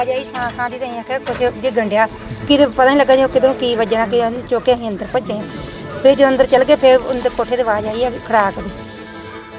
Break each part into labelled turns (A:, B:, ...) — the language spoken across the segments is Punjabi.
A: ਆਵਾਜ਼ ਆਈ ਸਾਂ ਸਾਂ ਦੀ ਤਾਂ ਅਸੀਂ ਆਖਿਆ ਕੁਝ ਜੇ ਗੰਡਿਆ ਕਿਤੇ ਪਤਾ ਨਹੀਂ ਲੱਗਾ ਜੋ ਕਿਧਰੋਂ ਕੀ ਵੱਜਣਾ ਕਿ ਚੁੱਕ ਕੇ ਅਸੀਂ ਅੰਦਰ ਭੱਜੇ ਫਿਰ ਜਦੋਂ ਅੰਦਰ ਚਲ ਗਏ, ਫਿਰ ਉਹਦੇ ਕੋਠੇ ਤੇ ਆਵਾਜ਼ ਆਈ ਆ ਵੀ ਖੜਾਕ ਦੀ।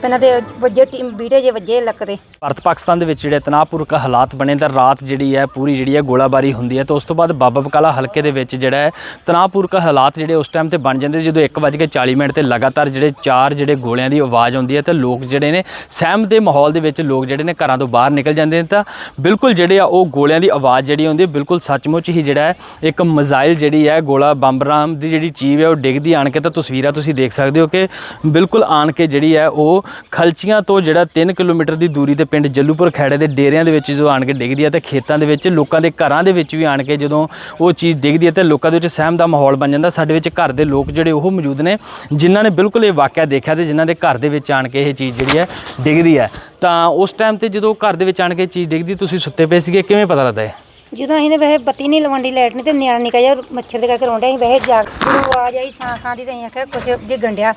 A: ਪਹਿਲਾਂ ਤੇ ਵੱਜੇ ਟੀਮ ਬੀੜੇ ਜੇ ਵੱਜੇ ਲੱਕ ਤੇ
B: ਭਾਰਤ ਪਾਕਿਸਤਾਨ ਦੇ ਵਿੱਚ ਜਿਹੜੇ ਤਣਾਅਪੂਰਕ ਹਾਲਾਤ ਬਣੇ, ਤਾਂ ਰਾਤ ਜਿਹੜੀ ਹੈ, ਪੂਰੀ ਜਿਹੜੀ ਹੈ ਗੋਲਾਬਾਰੀ ਹੁੰਦੀ ਹੈ, ਤਾਂ ਉਸ ਤੋਂ ਬਾਅਦ ਬਾਬਾ ਬਕਾਲਾ ਹਲਕੇ ਦੇ ਵਿੱਚ ਜਿਹੜਾ ਹੈ, ਤਣਾਅਪੂਰਕ ਹਾਲਾਤ ਜਿਹੜੇ ਉਸ ਟਾਈਮ ਤੇ ਬਣ ਜਾਂਦੇ ਜਦੋਂ 1:40 ਮਿੰਟ ਤੇ ਲਗਾਤਾਰ ਜਿਹੜੇ ਚਾਰ ਜਿਹੜੇ ਗੋਲਿਆਂ ਦੀ ਆਵਾਜ਼ ਆਉਂਦੀ ਹੈ, ਤਾਂ ਲੋਕ ਜਿਹੜੇ ਨੇ, ਸਹਿਮ ਦੇ ਮਾਹੌਲ ਦੇ ਵਿੱਚ ਲੋਕ ਜਿਹੜੇ ਨੇ ਘਰਾਂ ਤੋਂ ਬਾਹਰ ਨਿਕਲ ਜਾਂਦੇ ਨੇ, ਤਾਂ ਬਿਲਕੁਲ ਜਿਹੜੇ ਆ, ਉਹ ਗੋਲਿਆਂ ਦੀ ਆਵਾਜ਼ ਜਿਹੜੀ ਆਉਂਦੀ ਹੈ, ਬਿਲਕੁਲ ਸੱਚਮੁੱਚ ਹੀ ਜਿਹੜਾ ਹੈ, ਇੱਕ ਮਜ਼ਾਈਲ ਜਿਹੜੀ ਹੈ, ਗੋਲਾ ਬੰਬਰਾਮ ਦੀ ਜਿਹੜੀ ਚੀਜ਼ ਹੈ, ਉਹ ਡਿੱਗਦੀ, ਆਣ ਕੇ ਤਾਂ ਤਸਵੀਰਾਂ ਤੁਸੀਂ ਦੇਖ ਸਕਦੇ ਹੋ ਕਿ ਬਿਲਕੁਲ ਆਣ ਕੇ ਜਿਹੜੀ ਹੈ, ਉਹ ਖਲਚੀਆਂ ਤੋਂ ਜਿਹੜਾ 3 ਕਿਲੋਮੀਟਰ ਦੀ ਦੂਰੀ ਤੇ ਪਿੰਡ ਜੱਲੂਪੁਰ ਖੈੜੇ ਦੇ ਡੇਰਿਆਂ ਦੇ ਵਿੱਚ ਜਦੋਂ ਆਣ ਕੇ ਡਿੱਗਦੀ ਹੈ ਤੇ ਖੇਤਾਂ ਦੇ ਵਿੱਚ, ਲੋਕਾਂ ਦੇ ਘਰਾਂ ਦੇ ਵਿੱਚ ਵੀ ਆਣ ਕੇ ਜਦੋਂ ਉਹ ਚੀਜ਼ ਡਿੱਗਦੀ ਹੈ ਤੇ ਲੋਕਾਂ ਦੇ ਵਿੱਚ ਸਹਿਮ ਦਾ ਮਾਹੌਲ ਬਣ ਜਾਂਦਾ। ਸਾਡੇ ਵਿੱਚ ਘਰ ਦੇ ਲੋਕ ਜਿਹੜੇ ਉਹ ਮੌਜੂਦ ਨੇ, ਜਿਨ੍ਹਾਂ ਨੇ ਬਿਲਕੁਲ ਇਹ ਵਾਕਿਆ ਦੇਖਿਆ ਤੇ ਜਿਨ੍ਹਾਂ ਦੇ ਘਰ ਦੇ ਵਿੱਚ ਆਣ ਕੇ ਇਹ ਚੀਜ਼ ਜਿਹੜੀ ਹੈ ਡਿੱਗਦੀ ਹੈ। ਤਾਂ ਉਸ ਟਾਈਮ ਤੇ ਜਦੋਂ ਘਰ ਦੇ ਵਿੱਚ ਆਣ ਕੇ ਇਹ ਚੀਜ਼ ਡਿੱਗਦੀ, ਤੁਸੀਂ ਸੁੱਤੇ ਪਏ ਸੀਗੇ, ਕਿਵੇਂ ਪਤਾ ਲੱਗਦਾ ਹੈ
A: ਜਦੋਂ ਅਸੀਂ ਤੇ ਵੈਸੇ ਬੱਤੀ ਨਹੀਂ ਲਵਾਉਂਦੀ ਲਾਈਟ ਨਹੀਂ ਤੇ ਨਿਆਣਾ ਨਿਕਾ ਜਿਹਾ ਮੱਛਰ ਦੇ ਕਰਕੇ ਰੋਂਦੇ ਅਸੀਂ ਵੈਸੇ ਜਾਗ ਆਵਾਜ਼ ਆਈ ਸਾਂ ਸਾਂ ਦੀ ਤਾਂ ਅਸੀਂ ਆਖਿਆ ਕੁਝ ਜੇ ਗੰਡਿਆ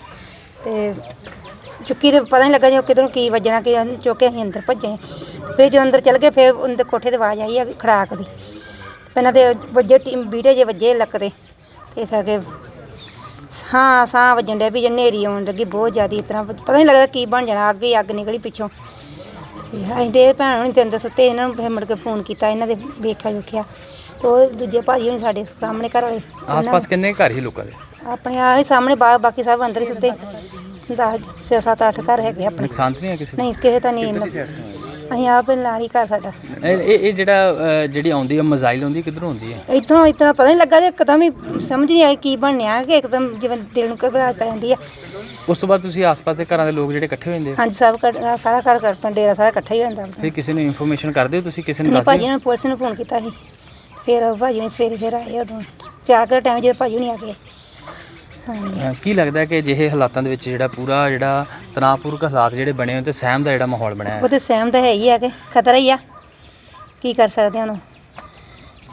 A: ਤੇ ਚੁੱਕੀ ਤੇ ਪਤਾ ਨਹੀਂ ਲੱਗਾ ਜੋ ਕਿਧਰੋਂ ਕੀ ਵੱਜਣਾ ਕਿ ਚੁੱਕ ਕੇ ਅਸੀਂ ਅੰਦਰ ਭੱਜੇ। ਫਿਰ ਜਦੋਂ ਅੰਦਰ ਚਲ ਗਏ ਫਿਰ ਉਹਦੇ ਕੋਠੇ ਤੇ ਆਵਾਜ਼ ਆਈ ਆ ਖੜਾਕ ਦੀ। ਪਹਿਲਾਂ ਤੇ ਵੱਜੇ ਟੀਮ ਬੀੜੇ ਜੇ ਵੱਜੇ ਲੱਕ ਤੇ ਇਸ ਕਰਕੇ ਹਾਂ ਸਾਹ ਵੱਜਣ ਡਿਆ ਵੀ ਜੇ ਹਨੇਰੀ ਆਉਣ ਲੱਗੀ ਬਹੁਤ ਜ਼ਿਆਦਾ ਇਸ ਤਰ੍ਹਾਂ ਪਤਾ ਨਹੀਂ ਲੱਗਦਾ ਕੀ ਬਣ ਜਾਣਾ ਅੱਗ ਅੱਗ ਨਿਕਲੀ ਪਿੱਛੋਂ। ਅਸੀਂ ਤੇ ਭੈਣ ਹੁਣੀ ਤੇ ਅੰਦਰ ਸੁੱਤੇ ਇਹਨਾਂ ਨੂੰ ਫਿਰ ਮੁੜ ਕੇ ਫੋਨ ਕੀਤਾ ਇਹਨਾਂ ਦੇ ਵੇਖਿਆ ਵੇਖਿਆ। ਤੇ ਉਹ ਦੂਜੇ ਭਾਜੀ ਹੁਣ ਸਾਡੇ ਸਾਹਮਣੇ ਘਰ ਵਾਲੇ
B: ਆਸ-ਪਾਸ ਕਿੰਨੇ ਘਰ ਹੀ ਲੋਕਾਂ ਦੇ?
A: ਆਪਣੇ ਆ ਹੀ ਸਾਹਮਣੇ ਬਾਹਰ ਬਾਕੀ ਸਭ ਅੰਦਰ ਹੀ ਸੁੱਤੇ। 10 ਛੇ ਸੱਤ ਅੱਠ ਘਰ ਹੈਗੇ ਆਪਣੇ।
B: ਨੁਕਸਾਨ ਤਾਂ ਨਹੀਂ ਹੈ ਕਿਸੇ
A: ਨਹੀਂ ਕਿਸੇ ਤਾਂ ਨਹੀਂ ਇੰਨਾ ਅਸੀਂ ਆਪ ਨਾਲ ਹੀ ਘਰ ਸਾਡਾ।
B: ਇਹ ਇਹ ਇਹ ਜਿਹੜਾ ਅ, ਜਿਹੜੀ ਆਉਂਦੀ ਹੈ ਮਜ਼ਾਈਲ ਆਉਂਦੀ ਹੈ ਕਿੱਧਰੋਂ ਆਉਂਦੀ ਹੈ
A: ਇਤੋਂ ਇਤਨਾ ਪਤਾ ਨਹੀਂ ਲੱਗਾ ਤੇ ਇੱਕਦਮ ਹੀ ਸਮਝ ਨਹੀਂ ਆਈ ਕੀ ਬਣਿਆ ਕਿ ਇੱਕਦਮ ਜਿਵੇਂ ਦਿਲ ਨੂੰ ਘਬਰਾਹਟ ਪੈ ਜਾਂਦੀ ਆ।
B: ਉਸ ਤੋਂ ਬਾਅਦ ਤੁਸੀਂ ਆਸ-ਪਾਸ ਦੇ ਘਰਾਂ ਦੇ ਲੋਕ ਜਿਹੜੇ ਇਕੱਠੇ ਹੋ ਜਾਂਦੇ ਆ?
A: ਹਾਂਜੀ ਸਭ ਘਰ- ਸਾਰਾ ਘਰ ਘਰ ਪੰਡੇਰਾ ਸਾਰਾ ਇਕੱਠਾ ਹੀ ਹੋ ਜਾਂਦਾ
B: ਫਿਰ ਕਿਸੇ ਨੂੰ ਇਨਫੋਰਮੇਸ਼ਨ ਕਰਦੇ ਹੋ ਤੁਸੀਂ? ਕਿਸੇ ਨੂੰ
A: ਨਹੀਂ
B: ਦੱਸਦੇ
A: ਭਾਜੀ
B: ਹੋ
A: ਨੇ ਪੁਲਿਸ ਨੂੰ ਫੋਨ ਕੀਤਾ ਸੀ। ਫਿਰ ਭਾਜੀ ਨੇ ਸਵੇਰੇ ਫਿਰ ਆਏ ਉਦੋਂ। ਚਾਰ ਕੁ ਟਾਈਮ ਜਦੋਂ ਭਾਜੀ ਨਹੀਂ ਆ ਗਏ।
B: ਕੀ ਲੱਗਦਾ ਕਿ ਜਿਹੇ ਹਾਲਾਤਾਂ ਦੇ ਵਿੱਚ ਜਿਹੜਾ ਪੂਰਾ ਜਿਹੜਾ ਤਣਾਅਪੂਰਕ ਹਾਲਾਤ ਜਿਹੜੇ ਬਣੇ ਹੋਏ ਤੇ ਸਹਿਮ ਦਾ ਜਿਹੜਾ ਮਾਹੌਲ ਬਣਿਆ
A: ਉਹ
B: ਹੈ
A: ਤੇ ਸਹਿਮ ਤਾਂ ਹੈ ਹੀ ਆ ਕਿ ਖਤਰਾ ਹੀ ਆ। ਕੀ ਕਰ ਸਕਦੇ ਹਾਂ ਹੁਣ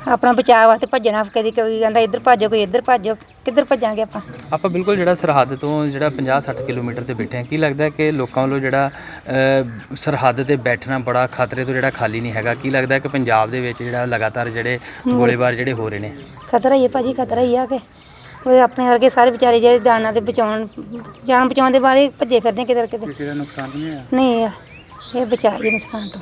A: ਆਪਣਾ ਬਚਾਅ ਵਾਸਤੇ ਭੱਜਣਾ ਕਦੀ ਕੋਈ ਕਹਿੰਦਾ ਇੱਧਰ ਭੱਜੋ ਕੋਈ ਇੱਧਰ ਭੱਜੋ ਕਿੱਧਰ ਭੱਜਾਂਗੇ ਆਪਾਂ?
B: ਆਪਾਂ ਬਿਲਕੁਲ ਜਿਹੜਾ ਸਰਹੱਦ ਤੋਂ ਜਿਹੜਾ 50-60 ਕਿਲੋਮੀਟਰ ਤੇ ਬੈਠੇ ਹਾਂ ਕੀ ਲੱਗਦਾ ਹੈ ਕਿ ਲੋਕਾਂ ਵੱਲੋਂ ਜਿਹੜਾ ਅ, ਸਰਹੱਦ ਤੇ ਬੈਠਣਾ ਬੜਾ ਖਤਰੇ ਤੋਂ ਜਿਹੜਾ ਖਾਲੀ ਨਹੀਂ ਹੈਗਾ? ਕੀ ਲੱਗਦਾ ਹੈ ਕਿ ਪੰਜਾਬ ਦੇ ਵਿੱਚ ਜਿਹੜਾ ਲਗਾਤਾਰ ਜਿਹੜੇ ਗੋਲੀਬਾਰ ਜਿਹੜੇ ਹੋ ਰਹੇ ਨੇ?
A: ਖਤਰਾ ਹੀ ਹੈ ਭਾਜੀ ਖਤਰਾ ਹੀ ਆ ਕਿ ਉਹ ਆਪਣੇ ਵਰਗੇ ਸਾਰੇ ਵਿਚਾਰੇ ਜਿਹੜੇ ਜਾਨਾਂ ਦੇ ਬਚਾਉਣ ਜਾਨ ਬਚਾਉਣ ਦੇ ਬਾਰੇ ਭੱਜੇ ਫਿਰਦੇ ਕਿਧਰ ਕਿਤੇ
B: ਕਿਸੇ ਦਾ ਨੁਕਸਾਨ ਨਹੀਂ ਹੋਇਆ?
A: ਨਹੀਂ ਇਹ ਬਚਾਈ ਨੁਕਸਾਨ ਤੋਂ।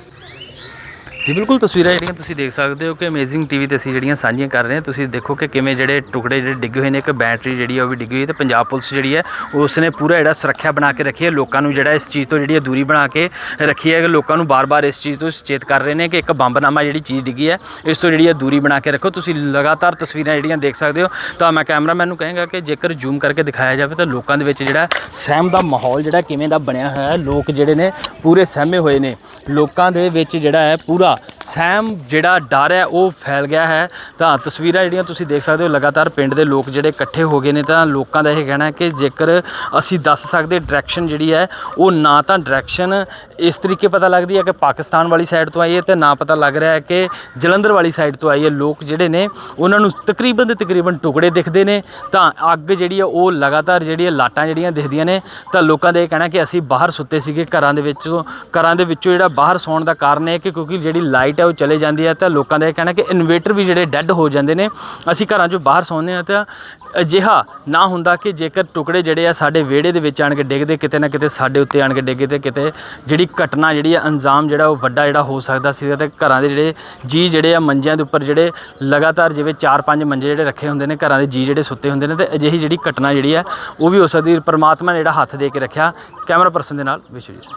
B: ਜੀ, ਬਿਲਕੁਲ ਤਸਵੀਰਾਂ ਜਿਹੜੀਆਂ ਤੁਸੀਂ ਦੇਖ ਸਕਦੇ ਹੋ ਕਿ ਅਮੇਜ਼ਿੰਗ ਟੀਵੀ ਤੇ ਅਸੀਂ ਜਿਹੜੀਆਂ ਸਾਂਝੀਆਂ ਕਰ ਰਹੇ ਹਾਂ। ਤੁਸੀਂ ਦੇਖੋ ਕਿ ਕਿਵੇਂ ਜਿਹੜੇ ਟੁਕੜੇ ਜਿਹੜੇ ਡਿੱਗੇ ਹੋਏ ਨੇ, ਇੱਕ ਬੈਟਰੀ ਜਿਹੜੀ ਆ ਉਹ ਵੀ ਡਿੱਗੀ ਹੋਈ ਹੈ ਤੇ ਪੰਜਾਬ ਪੁਲਿਸ ਜਿਹੜੀ ਹੈ ਉਸ ਨੇ ਪੂਰਾ ਜਿਹੜਾ ਸੁਰੱਖਿਆ ਬਣਾ ਕੇ ਰੱਖੀ ਹੈ। ਲੋਕਾਂ ਨੂੰ ਜਿਹੜਾ ਇਸ ਚੀਜ਼ ਤੋਂ ਜਿਹੜੀ ਹੈ ਦੂਰੀ ਬਣਾ ਕੇ ਰੱਖੀ ਹੈ ਕਿ ਲੋਕਾਂ ਨੂੰ ਬਾਰ-ਬਾਰ ਇਸ ਚੀਜ਼ ਤੋਂ ਸੁਚੇਤ ਕਰ ਰਹੇ ਨੇ ਕਿ ਇੱਕ ਬੰਬਨਾਮਾ ਜਿਹੜੀ ਚੀਜ਼ ਡਿੱਗੀ ਹੈ, ਇਸ ਤੋਂ ਜਿਹੜੀ ਹੈ ਦੂਰੀ ਬਣਾ ਕੇ ਰੱਖੋ। ਤੁਸੀਂ ਲਗਾਤਾਰ ਤਸਵੀਰਾਂ ਜਿਹੜੀਆਂ ਦੇਖ ਸਕਦੇ ਹੋ, ਤਾਂ ਮੈਂ ਕੈਮਰਾਮੈਨ ਨੂੰ ਕਹਾਂਗਾ ਕਿ ਜੇਕਰ ਜ਼ੂਮ ਕਰਕੇ ਦਿਖਾਇਆ ਜਾਵੇ ਤਾਂ ਲੋਕਾਂ ਦੇ ਵਿੱਚ ਜਿਹੜਾ ਸਹਿਮ ਦਾ ਮਾਹੌਲ ਜਿਹੜਾ ਕਿਵੇਂ ਦਾ ਬਣਿਆ ਹੋਇਆ ਹੈ, ਲੋਕ ਜਿਹੜੇ ਨੇ ਪੂਰੇ ਸਹਿਮੇ ਹੋਏ ਨੇ। ਲੋਕਾਂ ਦੇ ਵਿੱਚ ਜਿਹੜਾ ਹੈ ਪੂਰਾ ਸਹਿਮ ਜਿਹੜਾ ਡਰ ਹੈ, ਉਹ ਫੈਲ ਗਿਆ ਹੈ। ਤਾਂ ਤਸਵੀਰਾਂ ਜਿਹੜੀਆਂ ਤੁਸੀਂ ਦੇਖ ਸਕਦੇ ਹੋ, ਲਗਾਤਾਰ ਪਿੰਡ ਦੇ ਲੋਕ ਜਿਹੜੇ ਇਕੱਠੇ ਹੋ ਗਏ ਨੇ, ਤਾਂ ਲੋਕਾਂ ਦਾ ਇਹ ਕਹਿਣਾ ਹੈ ਕਿ ਜੇਕਰ ਅਸੀਂ ਦੱਸ ਸਕਦੇ ਡਾਇਰੈਕਸ਼ਨ ਜਿਹੜੀ ਹੈ, ਉਹ ਨਾ ਤਾਂ ਡਾਇਰੈਕਸ਼ਨ ਇਸ ਤਰੀਕੇ ਪਤਾ ਲੱਗਦੀ ਹੈ ਕਿ ਪਾਕਿਸਤਾਨ ਵਾਲੀ ਸਾਈਡ ਤੋਂ ਆਈ ਹੈ ਤੇ ਨਾ ਪਤਾ ਲੱਗ ਰਿਹਾ ਹੈ ਕਿ ਜਲੰਧਰ ਵਾਲੀ ਸਾਈਡ ਤੋਂ ਆਈ ਹੈ। ਲੋਕ ਜਿਹੜੇ ਨੇ, ਉਹਨਾਂ ਨੂੰ ਤਕਰੀਬਨ ਦੇ ਤਕਰੀਬਨ ਟੁਕੜੇ ਦਿਖਦੇ ਨੇ। ਤਾਂ ਅੱਗ ਜਿਹੜੀ ਹੈ, ਉਹ ਲਗਾਤਾਰ ਜਿਹੜੀ ਹੈ, ਲਾਟਾਂ ਜਿਹੜੀਆਂ ਦਿਖਦੀਆਂ ਨੇ। ਤਾਂ ਲੋਕਾਂ ਦਾ ਇਹ ਕਹਿਣਾ ਕਿ ਅਸੀਂ ਬਾਹਰ ਸੁੱਤੇ ਸੀਗੇ ਘਰਾਂ ਦੇ ਵਿੱਚੋਂ, ਘਰਾਂ ਦੇ ਵਿੱਚੋਂ ਜਿਹੜਾ ਬਾਹਰ ਸੌਣ ਦਾ ਕਾਰਨ ਇਹ ਹੈ ਕਿ ਕਿਉਂਕਿ ਜਿਹੜੀ ਲਾਈਟ ਹੈ, ਉਹ ਚਲੇ ਜਾਂਦੀ ਹੈ ਤਾਂ ਲੋਕਾਂ ਦਾ ਇਹ ਕਹਿਣਾ ਕਿ ਇਨਵੇਟਰ ਵੀ ਜਿਹੜੇ ਡੈੱਡ ਹੋ ਜਾਂਦੇ ਨੇ, ਅਸੀਂ ਘਰਾਂ 'ਚੋਂ ਬਾਹਰ ਸੌਂਦੇ ਹਾਂ ਤਾਂ ਅਜਿਹਾ ਨਾ ਹੁੰਦਾ ਕਿ ਜੇਕਰ ਟੁਕੜੇ ਜਿਹੜੇ ਆ ਸਾਡੇ ਵਿਹੜੇ ਦੇ ਵਿੱਚ ਆਣ ਕੇ ਡਿੱਗਦੇ, ਕਿਤੇ ਨਾ ਕਿਤੇ ਸਾਡੇ ਉੱਤੇ ਆਣ ਕੇ ਡਿੱਗੇ ਤੇ ਕਿਤੇ ਜਿਹੜੀ ਘਟਨਾ ਜਿਹੜੀ ਆ, ਅੰਜਾਮ ਜਿਹੜਾ ਉਹ ਵੱਡਾ ਜਿਹੜਾ ਹੋ ਸਕਦਾ ਸੀ ਤੇ ਘਰਾਂ ਦੇ ਜਿਹੜੇ ਜੀ ਜਿਹੜੇ ਆ, ਮੰਜਿਆਂ ਦੇ ਉੱਪਰ ਜਿਹੜੇ ਲਗਾਤਾਰ ਜਿਵੇਂ 4-5 ਮੰਜੇ ਜਿਹੜੇ ਰੱਖੇ ਹੁੰਦੇ ਨੇ, ਘਰਾਂ ਦੇ ਜੀ ਜਿਹੜੇ ਸੁੱਤੇ ਹੁੰਦੇ ਨੇ ਤੇ ਅਜਿਹੀ ਜਿਹੜੀ ਘਟਨਾ ਜਿਹੜੀ ਆ, ਉਹ ਵੀ ਹੋ ਸਕਦੀ, ਪਰਮਾਤਮਾ ਨੇ ਜਿਹੜਾ ਹੱਥ ਦੇ ਕੇ ਰੱਖਿਆ, ਕੈਮਰਾ ਪਰਸਨ ਦੇ ਨਾਲ ਵਿਸ਼ਵਜੀਤ